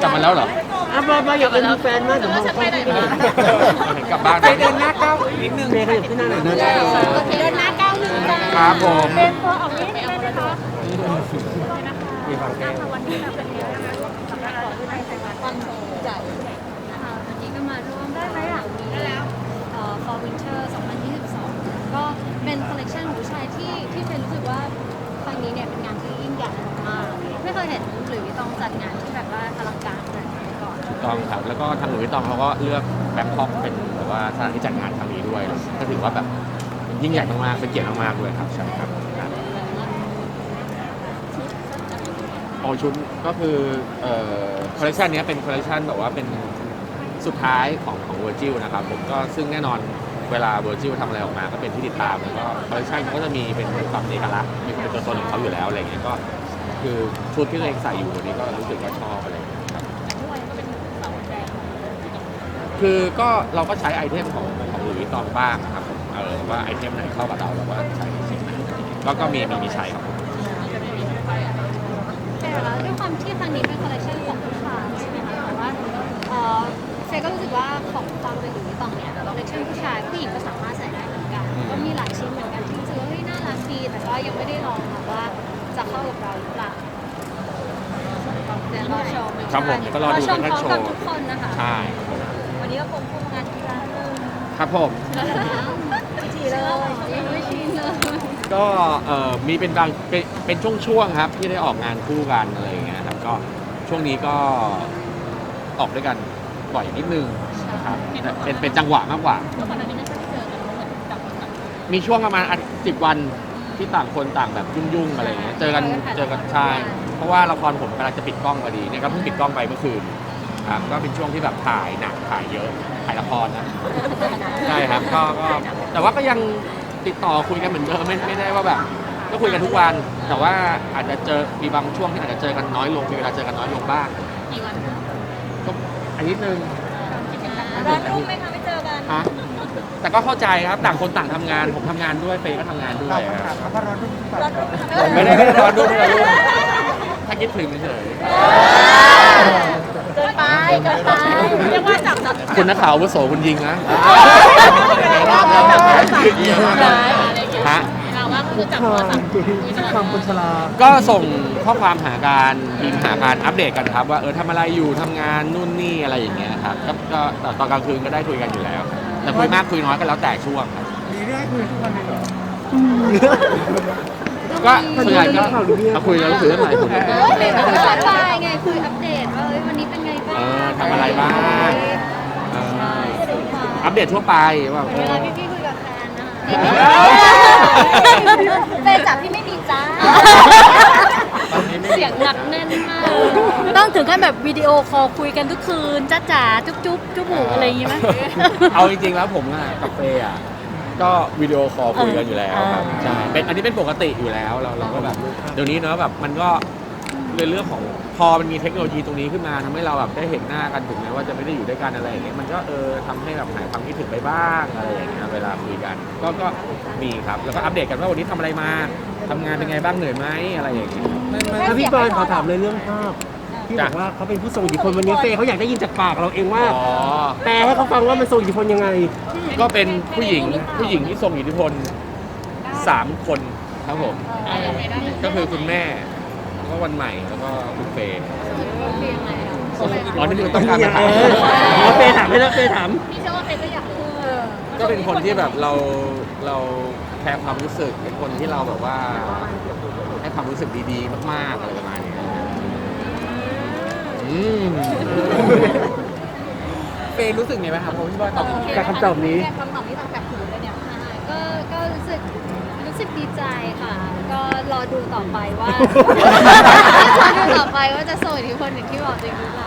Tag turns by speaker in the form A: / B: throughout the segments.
A: กลับมาแล้วเหรอ
B: อะบอยบอยอยากเป็นมีแฟนมากเดี๋ยวมองกล้องพี่ไปเลย
A: เห็นกลับบ้าน
C: ไปเดินหน้าก้าวอีกนิดนึง
B: เมย์ขยับขึ้นหน้าหน่อยนะ
D: เดินหน้าก้าวหนึ่งจ้า
A: ครับผม
D: เป็นตัวออกนี้ได้ไหมคะ
B: มีฟังแก้
D: วันนี้เราเป็น ต้องครับ
A: แล้วก็ทางหลุยส์วิตตองเขาก็เลือกแบงคอกเป็นแบบว่าสถานที่จัดงานครั้งนี้ด้วยก็ถือว่าแบบยิ่งใหญ่มากๆเป็นเกียรติมากๆด้วยครับใช่ครับครับโอชุดก็คือเอ่อคอลเลคชันนี้เป็นคอลเลคชันแบบว่าเป็นสุดท้ายของของเวอร์จิลนะครับผมก็ซึ่งแน่นอนเวลาเวอร์จิลทำอะไรออกมาก็เป็นที่ติดตามแล้วก็คอลเลคชันมันก็จะมีเป็นความเอกลักษณ์มีเป็นตัวตนของเขาอยู่แล้วอะไรอย่างเงี้ยก็คือชุดที่ตัวเองใส่อยู่วันนี้ก็รู้สึกว่าชอบอะไรอย่างเงี้ย ครับคือก็เราก็ใช้ไอเทมของของหลุยส์ตองบ้างครับผมเออว่าไอเทมไหนเข้ากับเราเราก็ใช้สิ่งนั้นก็ก็มีมีมีใช้ครับผม
D: แต่ว่าด้วยความที่ครั้งนี้เป็นคอลเลคชันของผู้ชายใช่ไหมคะแต่ว่าเอ่อเฟย์ก็รู้สึกว่าของความเป็นหลุยส์วิตตองเนี่ยคอลเลคชันผู้ชายผู้หญิงก็สามารถใส่ได้เหมือนกัน ก็มีหลายชิ้นเหมือนกันที่รู้สึกว่าเฮ้ยน่ารักดีแต่ก็ยังไม่ได้ลองค่ะว่าจะเข้ากับเราหรือเปล่าเดี๋ยวรอชม
A: ครับผมก็รอดู
D: ชม
A: กัน
D: พร้อม
A: โช
D: กับ
A: ว์
D: ทุกคนนะคะ
A: ใช่
D: วันนี้ก็คงพูดงานที่ร้านเลย
A: ครับผม
D: ทีเลยยังไม่ชินเลย
A: ก็เอ่อมีเป็นบางเป็นเป็นช่วงๆครับ ที่ได้ออกงานคู่กันอะไรอย่างเงี้ยครับก็ช่วงนี้ก็ออกด้วยกันบ่อยนิดนึงนะครับแต่เป็นเป็นจังหวะมากกว่า
D: แล้วก่อนหน้านี้ไม่เคยเจอกันเหมือนกับแบบ
A: มีช่วงประมาณสิบวันที่ต่างคนต่างแบบยุ่งๆอะไรอย่างเงี้ยเจอกันเจอกันใช่เพราะว่าละครผมกำลังจะปิดกล้องพอดีเนี่ยก็เพิ่งปิดกล้องไปเมื่อคืน ครับก็เป็นช่วงที่แบบถ่ายหนักถ่ายเยอะถ่ายละครนะใช่ครับก็ก็แต่ว่าก็ยังติดต่อคุยกันเหมือนเดิมไม่ไม่ได้ว่าแบบก็คุยกันทุกวัน แต่ว่าอาจจะเจอมีบางช่วงที่อาจจะเจอกันน้อยลงมีเวลาเจอกันน้อยลงบ้าง
D: กี่วัน
A: ก็อาทิตย์หนึ่ง
D: ร้อนรุ่มไหมคะไม่เจอกัน
A: ฮะแต่ก็เข้าใจครับต่างคนต่างทำงานผมทำงานด้วยเฟย์ก็ทำงานด้วยครับ
C: เพราะเราดูแบบ
D: ร้อนรุ่ม
A: ไม่ได้ไม่ได้ร้อนด้วยไม่ได้ร้อนด้วยถ้าคิดถึงเฉย
D: เกิน ไปเกินไปเรียกว่าจับจับ
A: คุณนักข่าวอาวุโสคุณยิงนะฮะ
D: เราว่าคือจับโทรศัพท์
B: คำคนชรา
A: ก็ส่งข้อความหาการพิมพ์หาการอัปเดตกันครับ ว่าเออทำอะไรอยู่ทำงานนู่นนี่อะไรอย่างเงี้ยครับก็ก็ตอนกลางคืนก็ได้คุยกันอยู่แล้ว แต่คุยมากคุยน้อยก็แล้วแต่ช่วงครับ
C: มีเรื่องให้คุยทุกวันเลยเหรอ
A: ก็ส่วนใหญ่ก็คุยกันรู้สึกเรื่องอะไรคุยกัน
D: เออเป็นแบบสบายไงคุยอัป ว่าเอ้ยวันนี้เป็นไงบ้าง
A: เออทำอะไรบ้างเออ
D: ใช่สุดท้าย
A: อัปเดตทั่วไปว่าเอ
D: เว
A: อ
D: ลาพี่พี่คุยกับแฟนนะคะ
A: เออ
D: เฟนจับพี่ไม่มีจ้า เสียงหนักแน่นมาก
E: ต้องถึงขั้นแบบวิดีโอคอลคุยกันทุกคืนจ้าจ๋าจุ๊บจุ๊บจุ๊บหมูอะไรอย่างงี้ไหม
A: เอาจริงๆแล้วผมอะกับเฟย์อะก็วิดีโอคอลคุยกันอยู่แล้วครับ
E: เออ
A: ใช่เป็นอันนี้เป็นปกติอยู่แล้วเราเราก็แบบเดี๋ยวนี้เนอะแบบมันก็ ในเรื่องของพอมันมีเทคโนโลยีตรงนี้ขึ้นมาทำให้เราแบบได้เห็นหน้ากันถึงแม้ว่าจะไม่ได้อยู่ด้วยกันอะไรอย่างเงี้ยมันก็เออทำให้แบบหายความคิดถึงไปบ้างอะไรอย่างเงี้ยเวลาคุยกัน ก็ก็มีครับแล้วก็อัปเดตกันว่าวันนี้ทำอะไรมาทำงานเป็นไงบ้างเหนื่อยไหมอะไรอย่างเงี้ย
B: แล้วพี่บอยขอถามเลยเรื่องภาพ ที่บอกว่าเขาเป็นผู้ทรงอิทธิพลวันนี้เฟย์เขาอยากได้ยินจากปากเราเองว่า
A: อ๋อ
B: แปลให้เขาฟังว่ามันทรงอิทธิพลยังไง
A: ก็เป็นผู้หญิงผู้หญิงที่ทรงอิทธิพลสามคนครับผม ก็คือคุณแม่ แล้วก็วันใหม่แล้วก็คุณเฟย์
D: เรียนไงอะ
A: อ๋อนี่คือต้องการมาถาม
B: เออเอาเฟย์ถามให้แล้วเฟย์ถาม
D: พี่เชื่อว่าเฟนก็อยากรู้
A: ก็เป็นคนที่แบบเราเราแคร์ความรู้สึกเป็นคนที่เราแบบว่าให้ความรู้สึกดีๆ มากๆอะไรประมาณนี้อืม
C: เฟย์รู้สึกไงบ้างครับเพราะพี่บอยตอบ
B: กับคำตอบนี้
D: คำตอบนี้ตั้งแต่หูเลยเนี่ยก็ก็รู้สึกรู้สึกดีใจค่ะก็ รอดูต่อไปว่า รอดูต่อไปว่าจะส่งอิทธิพลอย่างที่บอกจริงหรือเปล่า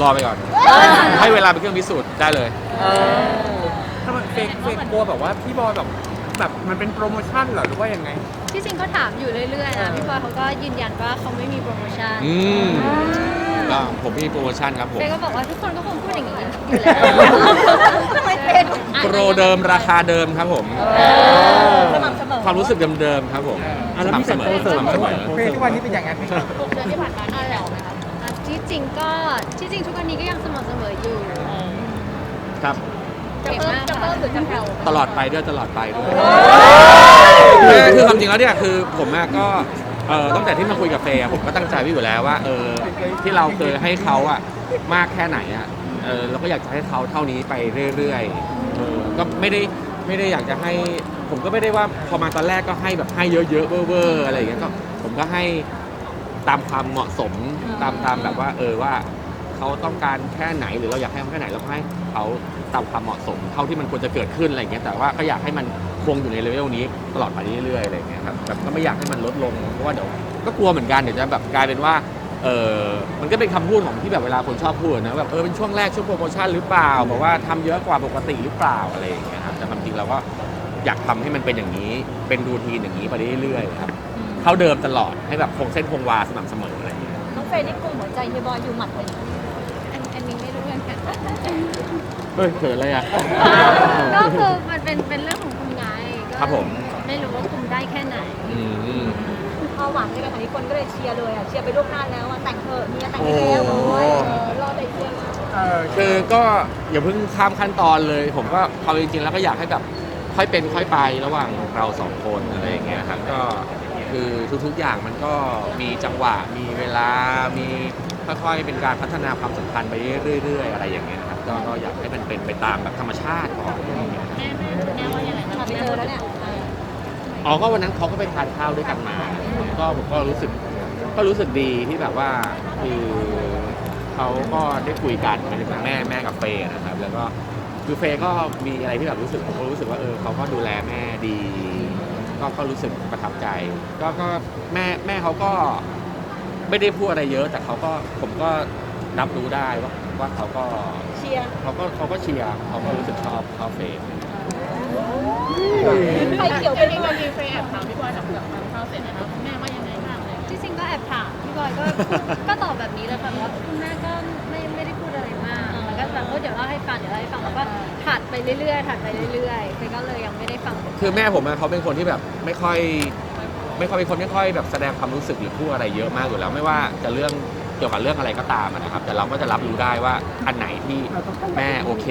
A: รอไปก่อน ให้เวลาเป็นเครื่องพิสูจน์ได้เลย
C: ถ้ามันเฟย์เฟย์กลัวแบบว่าพี่บอยแบบแบบมันเป็นโปรโมชั่นเหรอหรือว่ายังไง
D: ที่จริงเขาถามอยู่เรื่อยๆนะ พี่บอยเขาก็ยืนยันว่าเขาไม่มีโปรโมชั่น
A: อืม ก็ผมมีโปรโมชั่นครับผม
D: เฟย์ก็บอกว่าทุกคนก็คงพูดอย่างนี้อยู่แล้วทำไมเป็น
A: โปรเดิมราคาเดิมครับผม
D: สม่ำเสมอ
A: ความรู้สึกเดิมๆครับผม
B: อะแล้วมี
A: สม่ำเส
B: แต่
A: ม
B: โต
A: อ
B: เสริม
A: สม่ำเสมอ
C: เฟย์ทุกวันนี้เป็นอย่างนั้นไหมครับ
E: หกเดือนที่ผ่านมานี่แหววไหมคะ
D: อะที่จริงก็ที่จริงทุกวันนี้ก็ยังสม่ำเสมออยู่
A: ครับ
E: จะเพิ่มจะเพิ่มหรือจะแผ่ว
A: ตลอดไปด้วยตลอดไปด้วยไม่คือความจริงแล้วเนี่ยคือผมอะก็ เออตั้งแต่ที่มาคุยกับเฟย์อะผมก็ตั้งใจไว้อยู่แล้วว่าเออที่เราเคยให้เขาอะมากแค่ไหนอะเออเราก็อยากจะให้เขาเท่านี้ไปเรื่อยๆเออก็ไม่ได้ไม่ได้อยากจะให้ ผมก็ไม่ได้ว่าพอมาตอนแรกก็ให้แบบให้เยอะๆเวอร์ๆอะไรอย่างเงี้ยก็ผมก็ให้ตามความเหมาะสมตามตามแบบว่า เออว่าเขาต้องการแค่ไหนหรือเราอยากให้เขาแค่ไหนเราก็ให้เขาตามความเหมาะสมเท่าที่มันควรจะเกิดขึ้นอะไรอย่างเงี้ยแต่ว่าก็อยากให้มัน คงอยู่ในเลเวลนี้ตลอดไปเรื่อยๆอะไรอย่างเงี้ยครับแบบก็ไม่อยากให้มันลดลงเพราะว่าเดี๋ยวก็กลัวเหมือนกันเดี๋ยวจะแบบกลายเป็นว่าเออมันก็เป็นคำพูดของที่แบบเวลาคนชอบพูดนะแบบเออเป็นช่วงแรกช่วงโปรโมชั่นหรือเปล่าบอกว่าทำเยอะกว่าปกติหรือเปล่าอะไรอย่างเงี้ยครับแต่ความจริงเราก็อยากทำให้มันเป็นอย่างนี้ เป็นรูทีนอย่างนี้ไปเรื่อยๆครับเท่าเดิมตลอดให้แบบคงเส้นคงวาสม่ำเสมออะไรอย่างเงี้ย
E: น้องเฟย์นี่กลุ่มหัวใจเฮียบอยอยู่หมัดเลย
D: อันอันนี้ไม่รู้เหมือนกัน
A: เฮ้ยเขินอะไรอะ
D: ก็คือมันเป็นเป็นเรื่องของ คุณไงก็
A: ครับผม
D: ไม่รู้ว่าคุมได้แค่ไหน
A: อืม
E: พอหวังในกันนี้คนก็เลยเชียร์เลยอะเชียร์ไปล่วงหน้าแล้วอะแต่งเถอะเมียแต่ง
A: โอ้
E: ให้แล้วโอ้ยเออรอแต่เชียร์
C: เออ
A: คือก็อย่าเพิ่งข้ามขั้นตอนเลย ผมก็ความจริงๆแล้วก็อยากให้แบบค่อยเป็นค่อยไประหว่างเราสองคนอะไรอย่างเงี้ยครับก็คือทุกๆอย่างมันก็มีจังหวะมีเวลามีค่อยๆเป็นการพัฒนาความสัมพันธ์ไปเรื่อยๆ อะไรอย่างเงี้ยนะครับก็ก็อยากให้มันเป็นไปตามแบบธรรมชาติก่อน
E: แม่แม่ว่ายังไงคะ ไปเจอแล้วเนี่ย
A: อ๋อก็วันนั้นเขาก็ไปทานข้าวด้วยกันมาผมก็ผมก็รู้สึก ก็รู้สึกดีที่แบบว่าคือเขาก็ได้คุยกันหมายถึงแม่แม่กับเฟย์นะครับ แล้วก็คือเฟย์ก็มีอะไรที่แบบรู้สึกผมก็รู้สึกว่าเออเขาก็ดูแลแม่ดี ก็ก็รู้สึกประทับใจ ก็ก็แม่แม่เขาก็ไม่ได้พูดอะไรเยอะ แต่เขาก็ผมก็รับรู้ได้ว่าว่าเขาก็
E: เชียร์
A: เขาก็เขาก็เชียร์เขาก็รู้สึกชอบชอบเฟย์
E: ไฟเขียวเป็นยังไง
F: มีเฟย์แอบถามพี่บอยหลังจากทานข้าวเสร็จนะครับแม่ว่ายังไงบ้างเลย
D: ที่จริงก็แอบถามพี่บอยก็พูดก็ตอบแบบนี้เลยค่ะว่าคุณแม่ก็ไม่ไม่ได้พูดอะไรมากแล้วก็แบบเออเดี๋ยวเล่าให้ฟังเดี๋ยวเล่าให้ฟังแล้วก็ถัดไปเรื่อยๆถัดไปเรื่อยๆเฟย์ก็เลยยังไม่ได้ฟัง
A: คือแม่ผมอะเขาเป็นคนที่แบบไม่ค่อย ไม่ค่อยเป็นคนไม่ค่อยแบบแสดงความรู้สึกหรือพูดอะไรเยอะมากอยู่แล้ว ไม่ว่าจะเรื่องเกี่ยวกับเรื่องอะไรก็ตามอะนะครับ แต่เราก็จะรับรู้ได้ว่าอันไหนที่แม่โอเค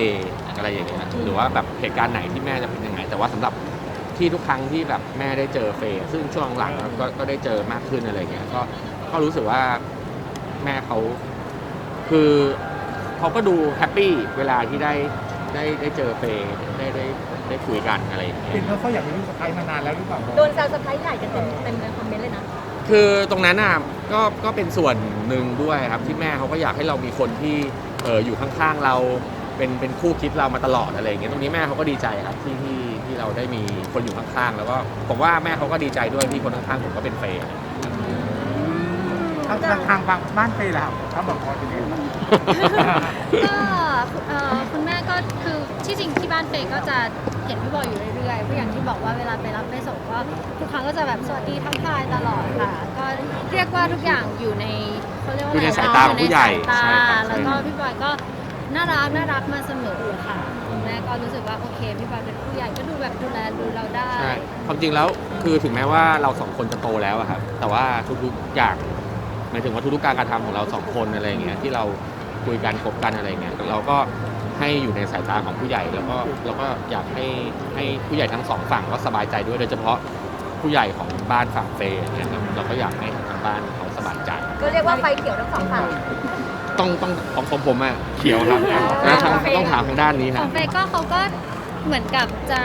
A: อะไรอย่างเงี้ยหรือว่าแบบเหตุการณ์ไหนที่แม่จะเป็นยังไง แต่ว่าสำหรับที่ทุกครั้งที่แบบแม่ได้เจอเฟย์ซึ่งช่วงหลังก็ก็ได้เจอมากขึ้นอะไรเงี้ยก็ก็รู้สึกว่าแม่เขาคือเขาก็ดูแฮปปี้เวลาที่ได้ได้ได้เจอเฟย์ได้ได้ได้คุยกันอะไรอย่างเงี้ย
C: เป็นเพราะเขาอยากมีลูกสะใภ้มานานแล้วหรือเปล่า
E: โดนแซวสะพ้ายใหญ่กันเต็มเต็มในคอมเมนต์เลยนะ
A: คือตรงนั้นอะ ก็ก็เป็นส่วนหนึ่งด้วยครับที่แม่เขาก็อยากให้เรามีคนที่เอออยู่ข้างๆเราเป็นเป็นคู่คิดเรามาตลอดอะไรอย่างเงี้ยตรงนี้แม่เขาก็ดีใจครับที่ที่ที่เราได้มีคนอยู่ข้างๆแล้วก็ผมว่าแม่เขาก็ดีใจด้วยที่คนข้างๆผมก็เป็นเฟย์
C: ทางทางบ้านเฟย์แล้วเขาบอกพอจะเรียน
D: ก็เอ่อคุณแม่ก็คือที่จริงที่บ้านเฟย์ก็จะเห็นพี่บอยอยู่เรื่อยๆเพราะอย่างที่บอกว่าเวลาไปรับไปส่งก็ทุกครั้งก็จะแบบสวัสดีทักทายตลอดค่ะ ก็เรียกว่าทุกอย่างอยู่ในเขาเรียกว่า
A: อยู่ใน
D: อะไร
A: สายตาของผู้ใหญ่
D: อยู่ในสาย
A: ใช่ครั
D: ตา
A: บ
D: แล้วก็พี่บอยก็น่ารักน่ารักมาเสมอค่ะคุณแม่ก็รู้สึกว่าโอเคพี่บอยเป็นผู้ใหญ่ก็ดูแบบดูแลดูเราได้
A: ใช่ความจริงแล้วคือถึงแม้ว่าเราสองคนจะโตแล้วอะครับแต่ว่าทุกๆอย่าง หมายถึงว่าทุกๆการกระทำของเราสองคนอะไรอย่างเงี้ยที่เราคุยกันคบกันอะไรอย่างเงี้ยเราก็ให้อยู่ในสายตาของผู้ใหญ่แล้วก็เราก็อยากให้ให้ผู้ใหญ่ทั้งสองฝั่งก็สบายใจด้วยโดยเฉพาะผู้ใหญ่ของบ้านฝั่งเฟย์เนี่ยครับเราก็อยากให้ทางบ้านเขาสบายใจ
E: ก็เรียกว่าไฟเขียวทั้งสองฝั่ง
A: ต้องต้องของของผมอะเขียวครับนะทางต้องถามทางด้านนี้
D: ข
A: ครั
D: อบงเฟย์ก็เขาก็เหมือนกับจะ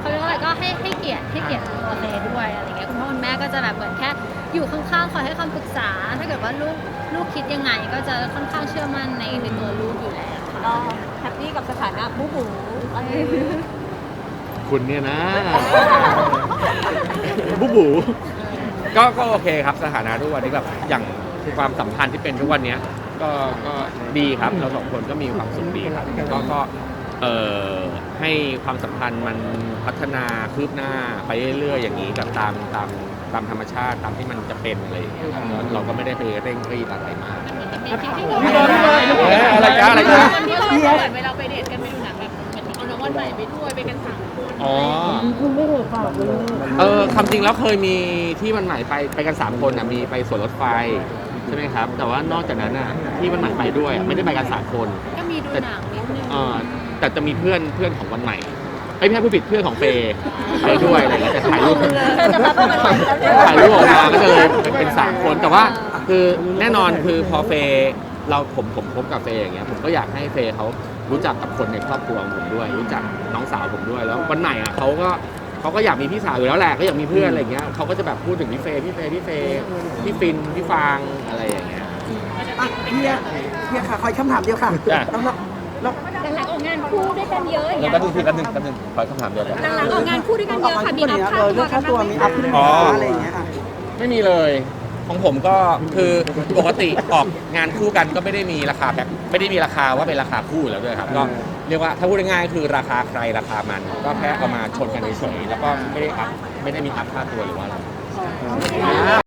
D: เขาเรียกว่าอะไรก็ให้ให้เกียรติให้เกียรติตัวเฟย์ด้วยอะไรเงี้ยคุณพ่อคุณแม่ก็จะแบบเหมือนแค่อยู่ข้างๆคอยให้คำปรึกษา ถ้าเกิดว่าลูกลูกคิดยังไง ก็จะค่อนข้างเชื่อมั่นในในตัวลูกอยู่แล้วค่ะ
E: ก็แฮปปี้กับสถานะบู๊บูอะไร
A: คุณเนี่ยนะบูบูก็ก็โอเคครับสถานะทุกวันนี้แบบอย่างคือความสัมพันธ์ที่เป็นทุกวันเนี้ยก็ก็ดีครับเราสองคนก็มีความสุขดีครับก็ก็เอ่อ ให้ความสัมพันธ์มันพัฒนาคืบหน้าไปเรื่อยๆอย่างนี้แบบตามตามตามธรรมชาติตามที่มันจะเป็นอะไรอย่างเงี้ยครับเราเราก็ไม่ได้ไปเร่งรีบอะไรมาก
F: ที่ที่
A: เอ๊ะอะไรจ๊ะอะไรจ๊ะ
F: ที่เราเหมือนเวลาไปเดทกันไปดูหนังแบบเหมือนเอาน้องว่าวันใหม่ไปด้วยไปกันสามคน
A: อ๋อ
B: คุณไม่เคยฝากเลย
A: เออคำจริงแล้วเคยมีที่วันใหม่ไปไปกัน 3 คนอะมีไปสวนรถไฟใช่ไหมครับ แต่ว่านอกจากนั้นอะที่วันใหม่ไปด้วยอะไม่ได้ไปกัน3คน
F: ก็มีดูหนังนิดนึง
A: เออ แต่จะมีเพื่อนเพื่อนของวันใหม่ไอ้ยไม่ใช่ผู้ผิดเพื่อนของเฟย์ไปด้วยอะไรเงี้ยแต่ถ่ายรูป ถ่ายรูปออกมาก็จะเลยเป็นสามคนแต่ว่าคือแน่นอนคือพอเฟย์เราผมผมคบกับเฟย์อย่างเงี้ยผมก็อยากให้เฟย์เขารู้จักกับคนในครอบครัวของผมด้วย รู้จักน้องสาวผมด้วยแล้ววันใหม่อะเขาก็เขาก็อยากมีพี่สาวอยู่แล้วแหละก็อยากมีเพื่อนอะไรเงี้ยเขาก็จะแบบพูดถึงพี่เฟย์พี่เฟย์พี่เฟย์พี่ฟินพี่ฟางอะไรอย่างเงี้ย
G: อะเฮียเฮียค่ะขออีกคำถามเดียวค่ะ
A: จ้ะ
G: แล้วเราเรา
D: คู่ด้วยกันเยอะอย่าง
A: เดี๋ยว
D: เงี้ย
A: แป๊บนึงพี่แป๊บนึงแป๊บนึงขอคำถามเดียวกัน
D: หลังๆออกงานคู่ด้วยกัน
G: อ
D: เย
G: อก
D: อะ
G: มา
D: ค่ะ
G: ที่
D: มี
G: คน
D: อัพ
G: เนี้ย
D: ภา
G: เอ
D: พ
G: อเรื่องค่าตัวมีอัพขึ้น
A: อ๋อ
G: อะไรอย่างเงี้ยค่ะ
A: ไม่มีเลยของผมก็คือปกติออกงานคู่กันก็ไม่ได้มีราคาแพ็คไม่ได้มีราคาว่าเป็นราคาคู่อยู่แล้วด้วยครับก็เรียกว่าถ้าพูดง่ายๆคือราคาใครราคามัน ก็แค่เอามาชนกันเฉยๆแล้วก็ไม่ได้อัพไม่ได้มีอัพค่าตัวหรือว่าอะไร